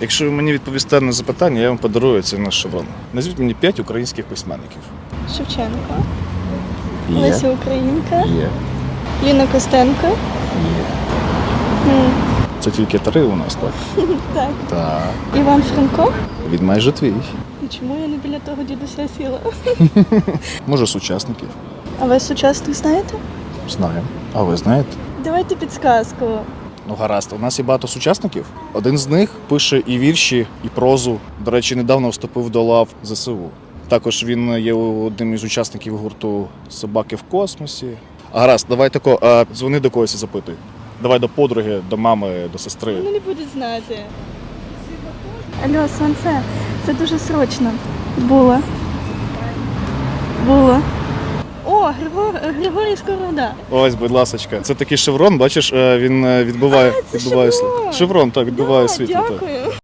Якщо ви мені відповісте на запитання, я вам подарую цей наш шеврон. Назвіть мені п'ять українських письменників. Шевченко, Леся Українка, Є. Ліна Костенко. Є. М, Це тільки три у нас, так? Так. Так. Іван Франко. Він майже твій. І чому я не біля того дідуся сіла? Може, сучасників. А ви сучасних знаєте? Знаємо. А ви знаєте? Давайте підсказку. Ну гаразд, у нас є багато сучасників. Один з них пише і вірші, і прозу. До речі, недавно вступив до лав ЗСУ. Також він є одним із учасників гурту Собаки в космосі. А гаразд, давай тако, а, дзвони до когось і запитуй. Давай до подруги, до мами, до сестри. Вони не будуть знати. Алло, сонце, це дуже срочно. Було. Було. О, Григор... Григорій Сковорода. Ось, будь ласочка. Це такий шеврон, бачиш, е, він е, відбиває, А, це відбиває шеврон. світло. Шеврон, так, відбиває Да, світло. Так. дякую.